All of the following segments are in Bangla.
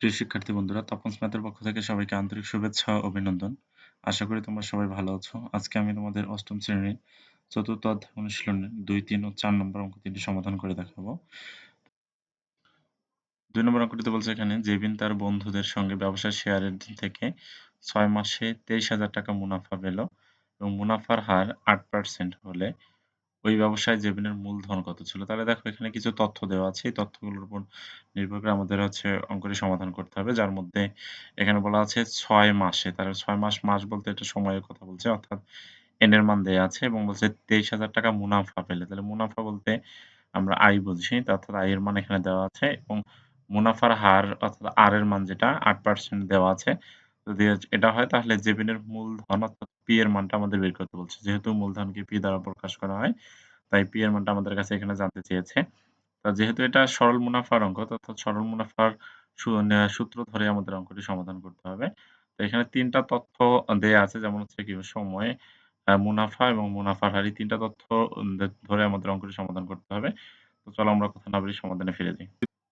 প্রিয় শিক্ষার্থী বন্ধুরা, তপন স্ম্যাথের পক্ষ থেকে সবাইকে আন্তরিক শুভেচ্ছা ও অভিনন্দন। আশা করি তোমরা সবাই ভালো আছো। আজকে আমি তোমাদের অষ্টম শ্রেণির চতুর্থ অধ্যায় অনুশীলনের দুই, তিন ও চার নম্বর অঙ্ক তিনটি সমাধান করে দেখাবো। দুই নম্বর অঙ্কটিতে বলছে এখানে, জেবিন তার বন্ধুদের সঙ্গে ব্যবসা শেয়ারের থেকে ছয় মাসে তেইশ হাজার টাকা মুনাফা পেল এবং মুনাফার হার আট পার্সেন্ট হলে ওই ব্যবসায় জেবিনের মূলধন কত ছিল, তাহলে দেখো এখানে কিছু তথ্য দেওয়া আছে। এই তথ্যগুলোর উপর নির্ভর করে আমাদের হচ্ছে অঙ্কটি সমাধান করতে হবে, যার মধ্যে এখানে বলা আছে ছয় মাসে। তাহলে ছয় মাস মাস বলতে এটা সময়ের কথা বলছে, অর্থাৎ এন এর মান দেওয়া আছে এবং বলছে তেইশ হাজার টাকা মুনাফা পেলে। তাহলে মুনাফা বলতে আমরা আয় বুঝি অর্থাৎ আয়ের মান এখানে দেওয়া আছে এবং মুনাফার হার অর্থাৎ আর এর মান যেটা আট পার্সেন্ট দেওয়া আছে যদি এটা হয়, তাহলে জেবিনের মূলধন অর্থাৎ পি এর মানটা আমাদের বের করতে বলছে। যেহেতু মূলধনকে পি দ্বারা প্রকাশ করা হয়, তাই পি এর মানটা আমাদের কাছে এখানে জানতে চেয়েছে। তা যেহেতু এটা সরল মুনাফার অঙ্ক অর্থাৎ সরল মুনাফার সূত্র ধরে আমাদের অঙ্কটি সমাধান করতে হবে। তো এখানে তিনটা তথ্য দেয়া আছে, যেমন হচ্ছে কি, সময় মুনাফা এবং মুনাফার হার। তিনটা তথ্য ধরে আমাদের অঙ্কটি সমাধান করতে হবে। তো চলো আমরা কথা না বলি সমাধানে ফিরে যাই।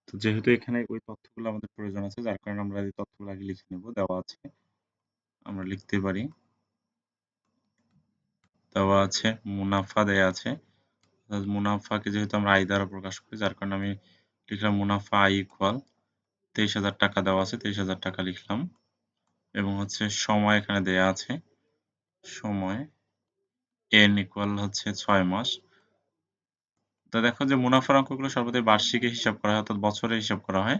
তো যেহেতু এখানে ওই তথ্যগুলো আমাদের প্রয়োজন আছে, যার কারণে আমরা এই তথ্যগুলো আগে লিখে নেব, দেওয়া আছে। আমরা লিখতে পারি। দেওয়া আছে, মুনাফা দেয়া আছে। মুনাফাকে যেহেতু আমরা আই দ্বারা প্রকাশ করি, যার কারণে আমি লিখলাম মুনাফা আই ইকুয়াল তেইশ হাজার টাকা দেওয়া আছে, তেইশ হাজার টাকা লিখলাম। এবং হচ্ছে সময় এখানে দেয়া আছে, সময় এন ইকুয়াল হচ্ছে ছয় মাস। তো দেখো যে মুনাফার অঙ্কগুলো সর্বদাই বার্ষিকে হিসাব করা হয় অর্থাৎ বছরে হিসাব করা হয়।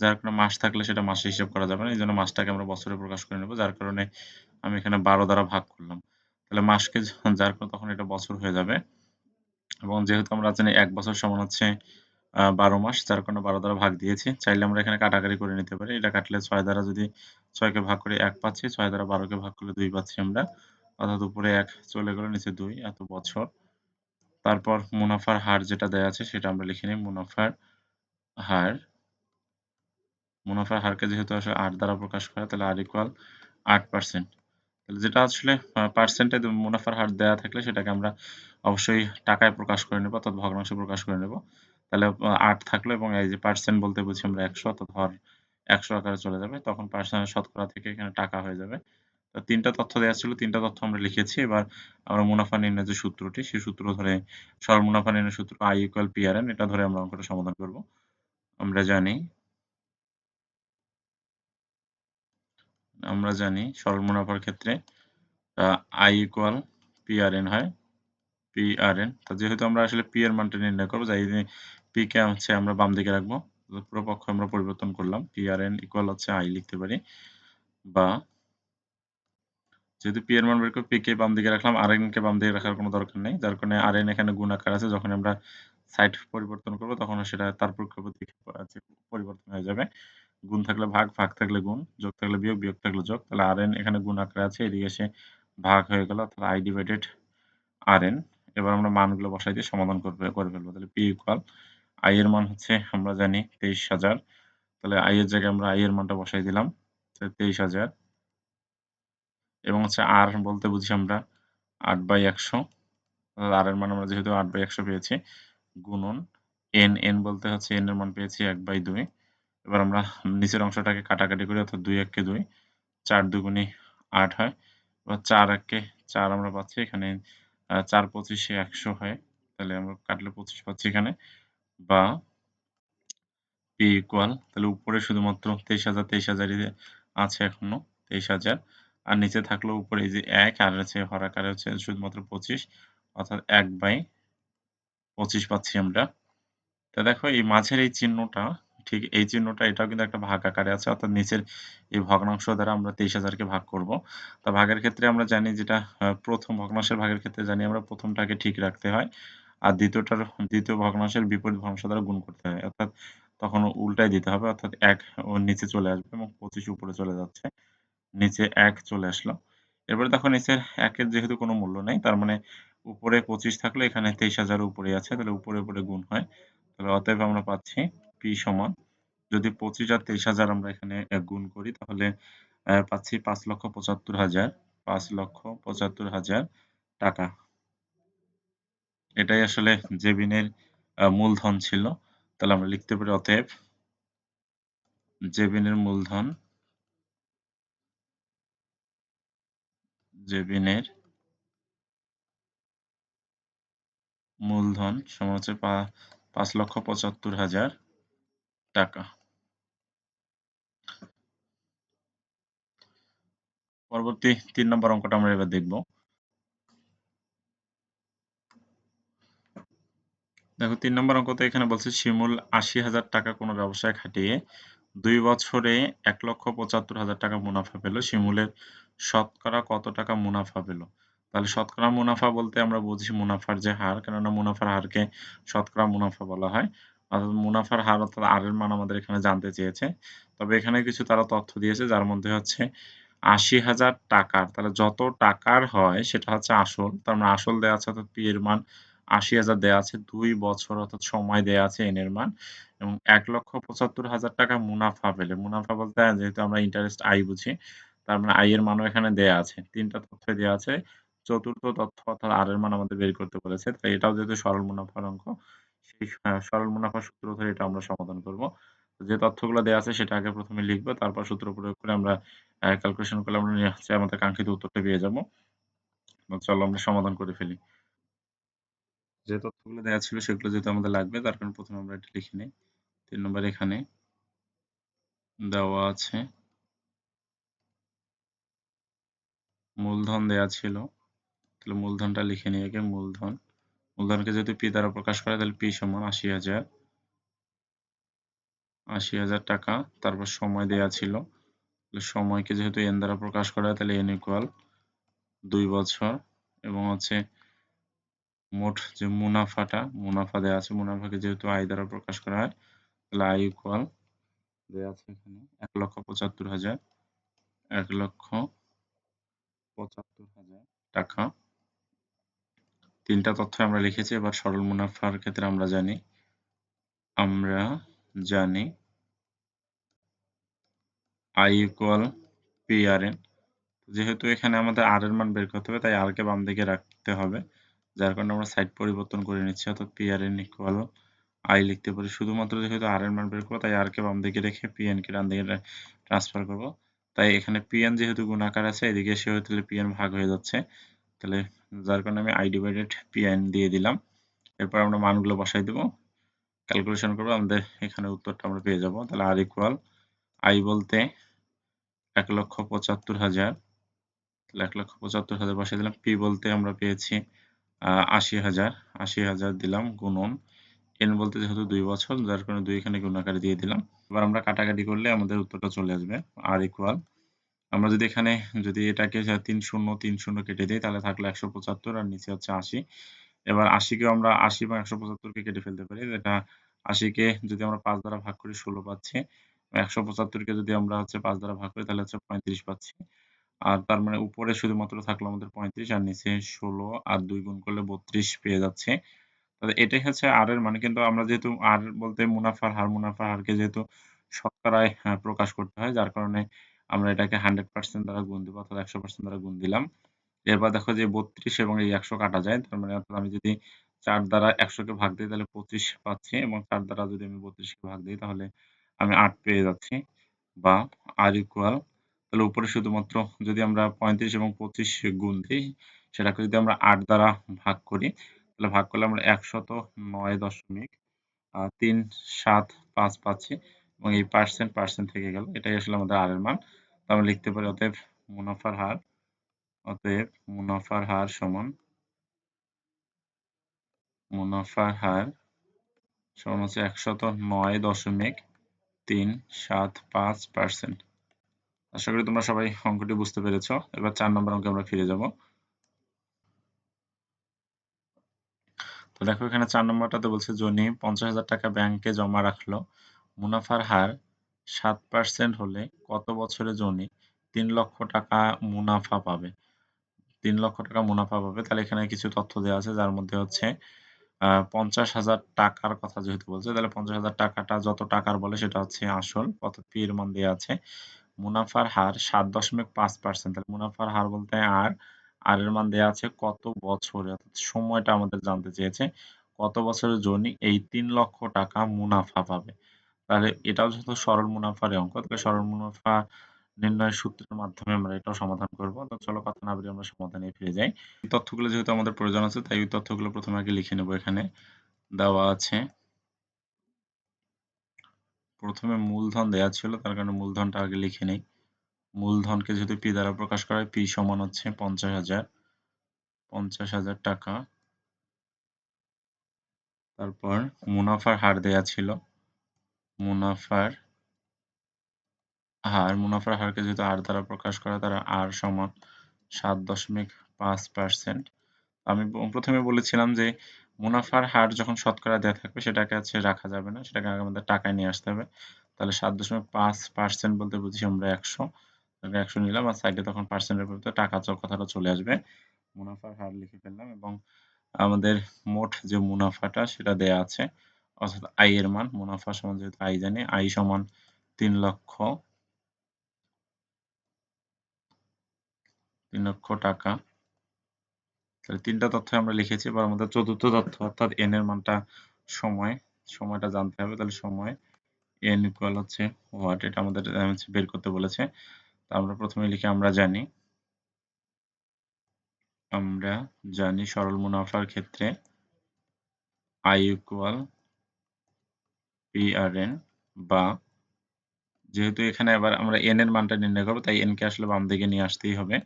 যার কারণে মাস থাকলে সেটা মাসে হিসাব করা যাবে না। এই জন্য মাসটাকে আমরা বছরে প্রকাশ করে নেব। যার কারণে আমি এখানে বারো দ্বারা ভাগ করলাম। তাহলে মাসকে যার কারণে তখন এটা বছর হয়ে যাবে। এবং যেহেতু আমরা জানি এক বছর সমান হচ্ছে বারো মাস, যার কারণে বারো দ্বারা ভাগ দিয়েছি। চাইলে আমরা এখানে কাটাকাটি করে নিতে পারি। এটা কাটলে ছয় দ্বারা যদি ছয়কে ভাগ করে, এক পাচ্ছি। ছয় দ্বারা বারোকে ভাগ করলে দুই পাচ্ছি আমরা। অর্থাৎ উপরে এক চলে গেল, নিচে দুই। এত বছর। তারপর মুনাফার হার যেটা দেওয়া আছে সেটা আমরা লিখে নিই, মুনাফার হার। মুনাফার হারকে যেহেতু আসলে আট দ্বারা প্রকাশ করা, তাহলে আর ইকুয়াল আট পার্সেন্ট তাহলে যেটা আসলে পার্সেন্টে মুনাফার হার দেওয়া থাকলে সেটাকে আমরা অবশ্যই টাকায় প্রকাশ করে নেব অর্থাৎ ভগ্নাংশে প্রকাশ করে নেব। তাহলে আট থাকল এবং এই যে পার্সেন্ট বলতে বুঝি আমরা একশো অর্থাৎ হর একশো আকারে চলে যাবে, তখন পার্সেন্ট শতকরা থেকে এখানে টাকা হয়ে যাবে। তিনটা তথ্য দেওয়া ছিল, তিনটা তথ্য আমরা লিখেছি। এবার আমরা মুনাফা নির্ণয় যে সূত্রটি, সেই সূত্র ধরে সরল মুনাফা নির্ণয় সূত্র আই ইকুয়াল পিআরএন এটা ধরে আমরা অঙ্কটা সমাধান করব। আমরা জানি আমরা জানি সরল মুনাফার ক্ষেত্রে আই ইকুয়াল পিআরএন হয় পিআরএন তো যেহেতু আমরা আসলে পি এর মানটা নির্ণয় করব যাই পি কে হচ্ছে আমরা বাম দিকে রাখব। পুরো পক্ষ আমরা পরিবর্তন করলাম পি আর এন ইকুয়াল হচ্ছে আই লিখতে পারি, বা যেহেতু পি এর মান বের করে পি কে বাম দিকে রাখলাম আর এন কে বাম দিকে রাখার কোনো দরকার নেই। যার কারণে আর এন এখানে গুণ আকার আছে, যখন আমরা সাইড পরিবর্তন করব, তখন সেটা তার প্রকৃতি পরিবর্তন হয়ে যাবে। গুণ থাকলে ভাগ ভাগ থাকলে গুণ, যোগ থাকলে বিয়োগ বিয়োগ থাকলে যোগ। তাহলে আর এন এখানে গুণ আকারে আছে, এদিকে এসে ভাগ হয়ে গেল, তাহলে আই ডিভাইডেড আর এন এবার আমরা মানগুলো বসাই দিয়ে সমাধান করবে, করে ফেলব। তাহলে পি ইকুয়াল আই এর মান হচ্ছে, আমরা জানি তেইশ হাজার। তাহলে আই এর জায়গায় আমরা আই এর মানটা বসাই দিলাম তেইশ হাজার। এবং হচ্ছে আর বলতে বুঝি আমরা আট বাই একশো। আর এর মান আমরা যেহেতু আট বাই একশো পেয়েছি, গুণন এন এন বলতে হচ্ছে এন এর মান পেয়েছি এক বাই দুই। এবার আমরা নিচের অংশটাকে কাটাকাটি করি, অর্থাৎ দুই এককে দুই, চার দুগুণি আট হয়। এবার চার এককে চার আমরা পাচ্ছি, এখানে চার পঁচিশে একশো হয়। তাহলে আমরা কাটলে পঁচিশ পাচ্ছি এখানে। বা পি ইকুয়াল, তাহলে উপরে শুধুমাত্র তেইশ হাজার, তেইশ হাজারই আছে এখনও, তেইশ হাজার। আর নিচে থাকল উপরে এই যে এক, আর হচ্ছে হরাকারে হচ্ছে শুধুমাত্র পঁচিশ, অর্থাৎ এক বাই পঁচিশ পাচ্ছি আমরা। তা দেখো, এই মাঝের এই চিহ্নটা, ঠিক এই চিহ্নটা, এটাও কিন্তু একটা ভাগ আকারে আছে, অর্থাৎ নিচের এই ভগ্নাংশ দ্বারা আমরা তেইশ হাজারকে ভাগ করব। তা ভাগের ক্ষেত্রে আমরা জানি যেটা প্রথম ভগ্নাংশের ভাগের ক্ষেত্রে জানি আমরা প্রথমটাকে ঠিক রাখতে হয়, আর দ্বিতীয়টার, দ্বিতীয় ভগ্নাংশের বিপরীত ভগ্নাংশ দ্বারা গুণ করতে হয়, অর্থাৎ তখন উল্টাই দিতে হবে, অর্থাৎ এক নিচে চলে আসবে এবং পঁচিশ উপরে চলে যাচ্ছে। নিচে এক চলে আসলো। এরপরে দেখো নিচের একের যেহেতু কোনো মূল্য নেই, তার মানে উপরে পঁচিশ থাকলে এখানে তেইশ হাজার উপরে আছে, তাহলে উপরে উপরে গুণ হয়। তাহলে অতএব আমরা পাচ্ছি পি সমান। যদি পঁচিশ আর তেইশ হাজার আমরা এখানে গুণ করি, তাহলে পাচ্ছি পাঁচ লক্ষ পঁচাত্তর হাজার। পাঁচ লক্ষ পঁচাত্তর হাজার টাকা। এটাই আসলে জেবিনের মূলধন ছিল। তাহলে আমরা লিখতে পারি অতএব জেবিনের মূলধন জেবিনের মূলধন সমান হচ্ছে পাঁচ লক্ষ পঁচাত্তর হাজার টাকা। পরবর্তী তিন নম্বর অঙ্কটা আমরা এবার দেখব। দেখো, তিন নম্বর অঙ্কতে এখানে বলছে, শিমুল আশি হাজার টাকা কোনো ব্যবসায় খাটিয়ে দুই বছরে এক লক্ষ পঁচাত্তর হাজার টাকা মুনাফা পেল। শিমুলের শতকরা কত টাকা মুনাফা পেল? তাহলে শতকরা মুনাফা বলতে আমরা বুঝি মুনাফার যে হার, কেননা মুনাফার হারকে শতকরা মুনাফা বলা হয়। অর্থাৎ মুনাফার হার অর্থাৎ আর এর মান আমাদের এখানে জানতে চেয়েছে। তবে এখানে কিছু তারা তথ্য দিয়েছে, যার মধ্যে হচ্ছে আশি হাজার টাকার। তাহলে যত টাকার হয়, সেটা হচ্ছে আসল। তার মানে আসল দেওয়া আছে অর্থাৎ পি এর মান আশি হাজার দেওয়া আছে, দুই বছর অর্থাৎ সময় দেওয়া আছে এন মান এবং এক লক্ষ পঁচাত্তর হাজার টাকা মুনাফা পেলে। মুনাফা বলতে যেহেতু আমরা ইন্টারেস্ট আই বুঝি, তার মানে আই এর মানও এখানে দেয়া আছে। তিনটা তথ্য দেওয়া আছে। চতুর্থ তথ্য অর্থাৎ আর এর মান আমাদের বের করতে বলেছে। তাই এটাও যেহেতু সরল মুনাফার অঙ্ক, সেই সরল মুনাফার সূত্র ধরে এটা আমরা সমাধান করব। যে তথ্যগুলো দেওয়া আছে সেটা আগে প্রথমে লিখব, তারপর সূত্র প্রয়োগ করে আমরা ক্যালকুলেশন করলে আমরা আমাদের কাঙ্ক্ষিত উত্তরটা পেয়ে যাব। চলো আমরা সমাধান করে ফেলি। যে তথ্যগুলো দেওয়া ছিল সেগুলো যেহেতু আমাদের লাগবে, তার কারণে প্রথমে আমরা এটা লিখে নিই। তিন নম্বর এখানে দেওয়া আছে, মূলধন দেয়া ছিল। তাহলে মূলধনটা লিখে নিই আগে, মূলধন। মূলধনকে যদি পি দ্বারা প্রকাশ করে, তাহলে পি সমান আশি হাজার। আশি হাজার টাকা, তারপর সময় দেয়া ছিল। সময়কে যেহেতু এন দ্বারা প্রকাশ করা তাহলে এন ইকুয়াল দুই বছর। এবং হচ্ছে মোট যে মুনাফাটা, মুনাফা দেওয়া আছে, মুনাফাকে যেহেতু আই দ্বারা প্রকাশ করা হয়, তাহলে আই ইকুয়াল দেওয়া আছে এখানে এক লক্ষ পঁচাত্তর হাজার, এক লক্ষ পঁচাত্তর হাজার টাকা। তিনটা তথ্য আমরা লিখেছি, এবার সরল মুনাফার ক্ষেত্রে আমরা জানি। আমরা জানি I equal P R N যেহেতু এখানে আমাদের আর এর মান বের করতে হবে, তাই আর কে বাম দিকে রাখতে হবে। যার কারণে আমরা সাইড পরিবর্তন করে নিচ্ছি, অর্থাৎ P R N equal I লিখতে পারি। শুধুমাত্র যেহেতু আর এর মান বের করব, তাই আর কে বাম দিকে রেখে পি এন কে ডান দিকে ট্রান্সফার করব। তাই এখানে পি এন যেহেতু গুণাকার আছে, এদিকে সে তাহলে পি এন ভাগ হয়ে যাচ্ছে। তাহলে যার কারণে আমি আই ডিভাইডেড পি এন দিয়ে দিলাম। এরপর আমরা মানগুলো বসাই দেবো। ক্যালকুলেশন করব, আমাদের এখানে উত্তরটা আমরা পেয়ে যাব। তাহলে আর ইকুয়াল আই বলতে এক লক্ষ পঁচাত্তর হাজার। এক লক্ষ পঁচাত্তর হাজার বসিয়ে দিলাম। পি বলতে আমরা পেয়েছি আশি হাজার আশি হাজার দিলাম গুণন। এন বলতে যেহেতু দুই বছর, যার কারণে দুই এখানে গুণ আকারে দিয়ে দিলাম। এবার আমরা কাটাকাটি করলে আমাদের উত্তরটা চলে আসবে আর ইকুয়াল আমরা যদি এখানে যদি এটাকে তিন শূন্য তিন শূন্য কেটে দিই, তাহলে থাকল একশো পঁচাত্তর আর নিচে হচ্ছে আশি। এবার আশিকে আমরা আশি বা একশো পঁচাত্তরকে কেটে ফেলতে পারি। যেটা আশিকে যদি আমরা পাঁচ দ্বারা ভাগ করি, ষোলো পাচ্ছি। একশো পঁচাত্তরকে যদি আমরা হচ্ছে পাঁচ দ্বারা ভাগ করি, তাহলে হচ্ছে পঁয়ত্রিশ পাচ্ছি। আর তার মানে উপরে শুধুমাত্র থাকল আমাদের পঁয়ত্রিশ আর নিচে ষোলো আর দুই গুণ করলে বত্রিশ পেয়ে যাচ্ছে। তাহলে এটাই হচ্ছে আর এর মানে। কিন্তু আমরা যেহেতু আর বলতে মুনাফার হার, মুনাফার হারকে যেহেতু শতকরায় প্রকাশ করতে হয়, যার কারণে আমরা এটাকে হান্ড্রেড পার্সেন্ট দ্বারা গুণ দিব অর্থাৎ একশো পার্সেন্ট দ্বারা গুণ দিলাম। এরপর দেখো যে বত্রিশ এবং এই একশো কাটা যায়, তার মানে অর্থাৎ আমি যদি চার দ্বারা একশোকে ভাগ দিই, তাহলে পঁচিশ পাচ্ছি এবং চার দ্বারা যদি আমি বত্রিশকে ভাগ দিই, তাহলে আমি আট পেয়ে যাচ্ছি বা আর ইকুয়াল তাহলে উপরে শুধুমাত্র যদি আমরা পঁয়ত্রিশ এবং পঁচিশ গুণ দিই, সেটাকে যদি আমরা আট দ্বারা ভাগ করি, তাহলে ভাগ করলে আমরা একশত নয় দশমিক তিন সাত পাঁচ পাচ্ছি এবং এই পার্সেন্ট পার্সেন্ট থেকে গেল, এটাই আসলে আমাদের আর এর মান। তো আমরা লিখতে পারি অতএব মুনাফার হার, অতএব মুনাফার হার সমান, মুনাফার হার সমান হচ্ছে একশত নয় দশমিক তিন সাত পাঁচ পার্সেন্ট আশা করি তোমরা সবাই অঙ্কটি বুঝতে পেরেছ। এবার চার নম্বর অঙ্কে আমরা ফিরে যাব। তো দেখো এখানে চার নম্বরটাতে বলছে, জনি, পঞ্চাশ হাজার টাকা ব্যাংকে জমা রাখল। মুনাফার হার সাত পার্সেন্ট হলে কত বছরে জনি তিন লক্ষ টাকা মুনাফা পাবে? তিন লক্ষ টাকা মুনাফা পাবে। তাহলে এখানে কিছু তথ্য দেওয়া আছে, যার মধ্যে হচ্ছে পঞ্চাশ হাজার টাকার কথা যেহেতু বলছে, তাহলে পঞ্চাশ হাজার টাকাটা যত টাকার বলে সেটা হচ্ছে আসল অর্থাৎ পি মান দেওয়া আছে। মুনাফার হার সাত দশমিক পাঁচ পার্সেন্ট তাহলে মুনাফার হার বলতে আর আর এর মান দেওয়া আছে কত বছরে? অর্থাৎ সময়টা আমাদের জানতে চেয়েছে। কত বছরের জন্য এই তিন লক্ষ টাকা মুনাফা পাবে? তাহলে এটাও যেহেতু সরল মুনাফার অঙ্ক, তাহলে সরল মুনাফা নির্ণয় সূত্রের মাধ্যমে আমরা এটাও সমাধান করব। তো চলো কথা না বলে আমরা সমাধানে ফিরে যাই। তথ্যগুলো যেহেতু আমাদের প্রয়োজন আছে, তাই ওই তথ্যগুলো প্রথমে আগে লিখে নেব এখানে। দেওয়া আছে। প্রথমে মূলধন দেওয়া ছিল, তার কারণে মূলধনটা আগে লিখে নেই। মূলধনকে যেহেতু পি দ্বারা প্রকাশ করা হয় পি সমান হচ্ছে পঞ্চাশ হাজার। পঞ্চাশ হাজার টাকা। তারপর মুনাফার হার দেয়া ছিল। মুনাফার হার, মুনাফার হারকে যেহেতু আর দ্বারা প্রকাশ করা তারা আর সমান সাত দশমিক পাঁচ পার্সেন্ট আমি প্রথমে বলেছিলাম যে মুনাফার হার যখন শতকরা দেওয়া থাকবে, সেটাকে হচ্ছে রাখা যাবে না, সেটাকে আগে আমাদের টাকায় নিয়ে আসতে হবে। তাহলে সাত দশমিক পাঁচ পার্সেন্ট বলতে বুঝি আমরা একশো। একশো নিলাম আর সাইডে তখন পার্সেন্টের পরিবর্তে টাকা কথাটা চলে আসবে। মুনাফার হার লিখে ফেললাম এবং আমাদের মোট যে মুনাফাটা সেটা দেয়া আছে, অর্থাৎ আই এর মান, মুনাফা সমান যেহেতু আই জানি আই সমান তিন লক্ষ তিন লক্ষ টাকা। তাহলে তিনটা তথ্য আমরা লিখেছি এবার আমাদের চতুর্থ তথ্য অর্থাৎ এন এর মানটা সময়, সময়টা জানতে হবে, তাহলে সময় এন ইকুয়াল হচ্ছে হোয়াট এটা আমাদের বের করতে বলেছে। তা আমরা প্রথমে লিখে, আমরা জানি। আমরা জানি সরল মুনাফার ক্ষেত্রে আই ইকুয়াল পিআরএন বা যেহেতু এখানে আবার আমরা এন এর মানটা নির্ণয় করব, তাই এন কে আসলে বাম দিকে নিয়ে আসতেই হবে।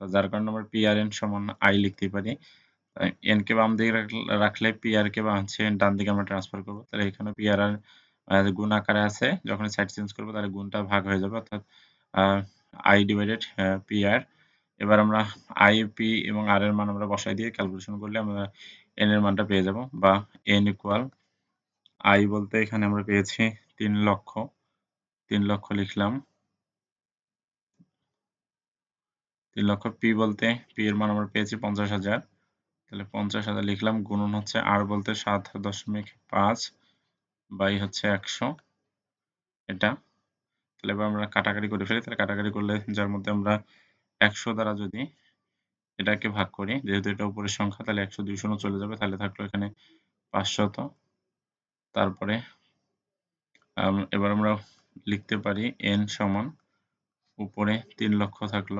যার কারণে আমরা পি আর পিআরএন সমান আই লিখতে পারি। এন কে বাম দিকে রাখলে পিআর কে বা হচ্ছে ডান দিকে আমরা ট্রান্সফার করব। তাহলে এখানে পিআর আর গুণ আকারে আছে, যখন সাইড চেঞ্জ করব, তাহলে গুণটা ভাগ হয়ে যাবে, অর্থাৎ আই ডিভাইডেড পিআর এবার আমরা আই পি এবং আর এর মান আমরা বসাই দিয়ে ক্যালকুলেশন করলে আমরা এন এর মানটা পেয়ে যাব, বা এন ইকুয়াল আই বলতে এখানে আমরা পেয়েছি তিন লক্ষ। তিন লক্ষ লিখলাম। তিন লক্ষ পি বলতে, পি এর মান আমরা পেয়েছি পঞ্চাশ হাজার। তাহলে পঞ্চাশ হাজার লিখলাম, গুণন হচ্ছে আর বলতে সাত দশমিক পাঁচ বাই হচ্ছে একশো এটা। তাহলে এবার আমরা কাটাকাটি করে ফেলি, তাহলে কাটাকাটি করলে যার মধ্যে আমরা একশো দ্বারা যদি এটাকে ভাগ করি, যেহেতু এটা উপরের সংখ্যা, তাহলে একশো দুই শূন্য চলে যাবে, তাহলে থাকল এখানে পাঁচশত। তারপরে এবার আমরা লিখতে পারি এন সমান, উপরে তিন লক্ষ থাকল।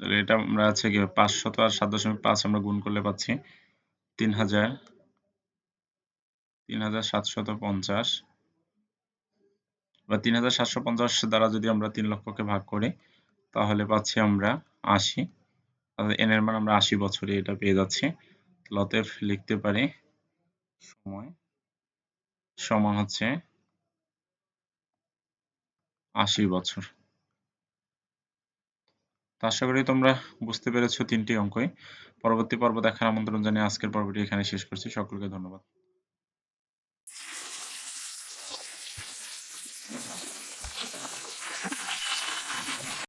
এটা আমরা আছে কি পাঁচশত আর সাত দশমিক পাঁচ আমরা গুণ করলে পাচ্ছি তিন হাজার তিন হাজার সাতশত পঞ্চাশ। বা তিন হাজার সাতশো পঞ্চাশ দ্বারা যদি আমরা তিন লক্ষকে ভাগ করি, তাহলে পাচ্ছি আমরা আশি। এন এর মান আমরা আশি বছরে এটা পেয়ে যাচ্ছি। লতেফ লিখতে পারি সময় সমান হচ্ছে আশি বছর। আশা করি তোমরা বুঝতে পেরেছ তিনটি অঙ্কই। পরবর্তী পর্ব দেখার আমন্ত্রণ জানিয়ে আজকের পর্বটি এখানে শেষ করছি। সকলকে ধন্যবাদ।